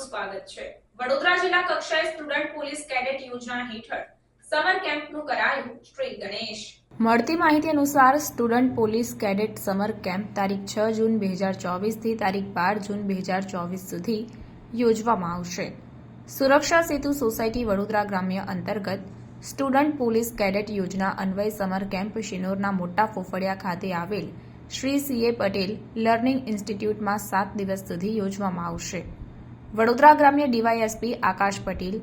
સ્વાગત છે. વડોદરા જિલ્લા કક્ષાએ સ્ટુડન્ટ પોલીસ કેડેટ યોજના હેઠળ સમર કેમ્પનું કરાયું શ્રી ગણેશ. મળતી માહિતી અનુસાર student police cadet summer camp તારીખ છ જૂન બે હજાર ચોવીસથી તારીખ બાર જૂન બે હજાર ચોવીસ સુધી યોજવામાં આવશે. સુરક્ષા સેતુ સોસાયટી વડોદરા ગ્રામ્ય અંતર્ગત સ્ટુડન્ટ પોલીસ કેડેટ યોજના અન્વય સમર કેમ્પ શિનોરના મોટા ફોફડિયા ખાતે આવેલ શ્રી સીએ પટેલ લર્નિંગ ઇન્સ્ટિટ્યૂટમાં સાત દિવસ સુધી યોજવામાં આવશે. વડોદરા ગ્રામ્ય ડીવાયએસપી આકાશ પટેલ,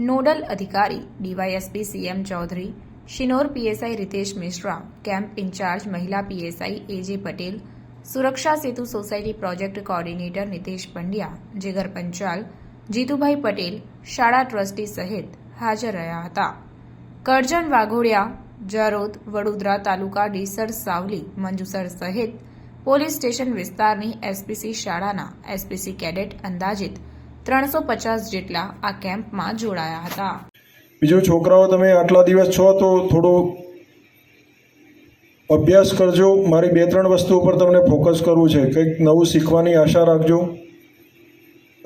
નોડલ અધિકારી DYSP CM Chaudhary, Sinor PSI Ritesh Mishra, camp incharge મહિલા PSI AJ Patel, Suraksha Setu society project coordinator Nitesh Pandya, Jigar Panchal, Jitubhai Patel, શાળા ટ્રસ્ટી સહિત હાજર રહ્યા હતા. કરજણ વાઘોડિયા, જરોદ, વડોદરા તાલુકા ડીસર સાવલી, મંજુસર સહિત પોલીસ સ્ટેશન વિસ્તારની એસપીસી શાળાના એસપીસી કેડેટ અંદાજિત ત્રણસો પચાસ જેટલા આ કેમ્પમાં જોડાયા હતા. બીજું છોકરાઓ, તમે આટલા દિવસ છો તો થોડો અભ્યાસ કરજો. મારી બે ત્રણ વસ્તુ ઉપર તમને ફોકસ કરવું છે. કંઈક નવું શીખવાની આશા રાખજો.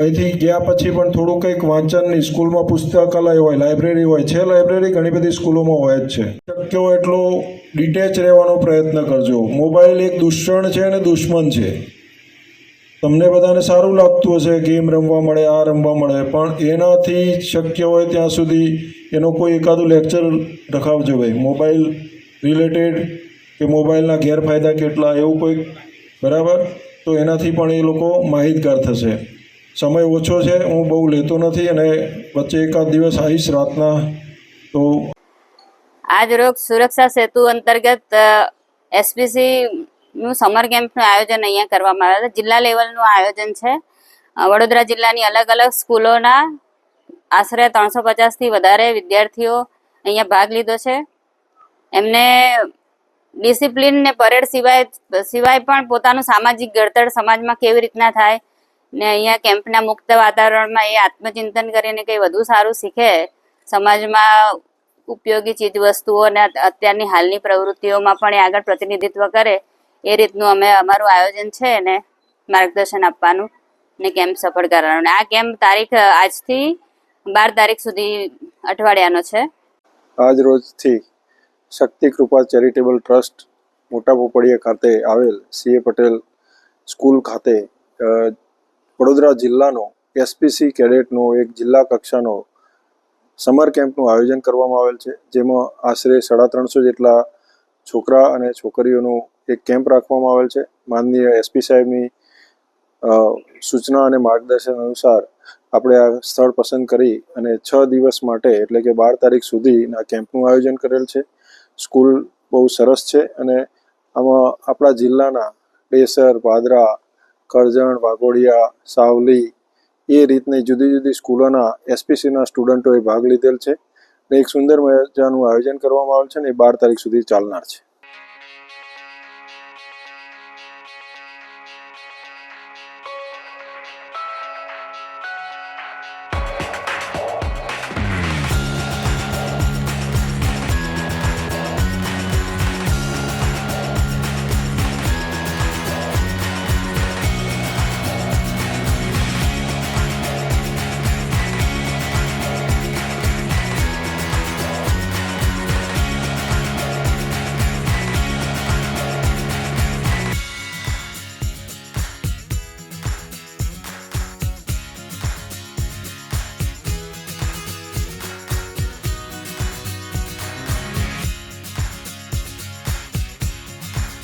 અહીંથી ગયા પછી પણ થોડું કંઈક વાંચનની સ્કૂલમાં પુસ્તકાલય હોય, લાઇબ્રેરી હોય, છે લાઇબ્રેરી? ઘણી બધી સ્કૂલોમાં હોય જ છે. શક્ય એટલો ડિટેચ રહેવાનો પ્રયત્ન કરજો. મોબાઈલ એક દૂષણ છે અને દુશ્મન છે. તમને બધાને સારું લાગતું હશે, ગેમ રમવા મળે, આ રમવા મળે, પણ એનાથી શક્ય હોય ત્યાં સુધી એનો કોઈ એકાદું લેક્ચર રખાવજો ભાઈ. મોબાઈલ રિલેટેડ કે મોબાઈલના ગેરફાયદા કેટલા, એવું કોઈ, બરાબર? તો એનાથી પણ એ લોકો માહિતગાર થશે. સમય ઓછો છે, હું બહુ લેતો નથી અને વચ્ચે એકાદ દિવસ આવીશ રાતના, તો આજ રોજ સુરક્ષા સેતુ અંતર્ગત એસપીસી નું સમર કેમ્પનું આયોજન અહીંયા કરવામાં આવ્યું છે. જિલ્લા લેવલનું આયોજન છે. વડોદરા જિલ્લાની અલગ અલગ સ્કૂલોના આશરે ત્રણસો પચાસથી વધારે વિદ્યાર્થીઓ અહીંયા ભાગ લીધો છે. એમને ડિસિપ્લિન ને પરેડ સિવાય સિવાય પણ પોતાનું સામાજિક ઘડતર સમાજમાં કેવી રીતના થાય ને અહીંયા કેમ્પના મુક્ત વાતાવરણમાં એ આત્મચિંતન કરીને કંઈ વધુ સારું શીખે સમાજમાં ઉપયોગી ચીજ વસ્તુઓ અને અત્યારની હાલની પ્રવૃત્તિઓમાં પણ એ આગળ પ્રતિનિધિત્વ કરે એ રીતનું અમે, અમારું આયોજન છે એને માર્ગદર્શન આપવાનું ને કેમ્પ સફળ કરવાનું. આ કેમ્પ તારીખ, આજથી બાર તારીખ સુધી અઠવાડિયાનો છે. આજ રોજથી શક્તિ કૃપા ચેરિટેબલ ટ્રસ્ટ મોટા પોપડીયા ખાતે આવેલ સીએ પટેલ સ્કૂલ ખાતે વડોદરા જિલ્લાનો એસપીસી કેડેટનો એક જિલ્લા કક્ષાનો સમર કેમ્પનું આયોજન કરવામાં આવેલ છે, જેમાં આશરે સાડા ત્રણસો જેટલા છોકરા અને છોકરીઓનો એક કેમ્પ રાખવામાં આવેલ છે. માનનીય એસપી સાહેબની સૂચના અને માર્ગદર્શન અનુસાર આપણે આ સ્થળ પસંદ કરી અને છ દિવસ માટે, એટલે કે બાર તારીખ સુધીના કેમ્પનું આયોજન કરેલ છે. સ્કૂલ બહુ સરસ છે અને આમાં આપણા જિલ્લાના ડેસર પાદરા, કરજણ, વાઘોડિયા, સાવલી એ રીતની જુદી જુદી સ્કૂલોના એસપીસીના સ્ટુડન્ટોએ ભાગ લીધેલ છે. ને એક સુંદર મજાનું આયોજન કરવામાં આવેલ છે ને એ બાર તારીખ સુધી ચાલનાર છે.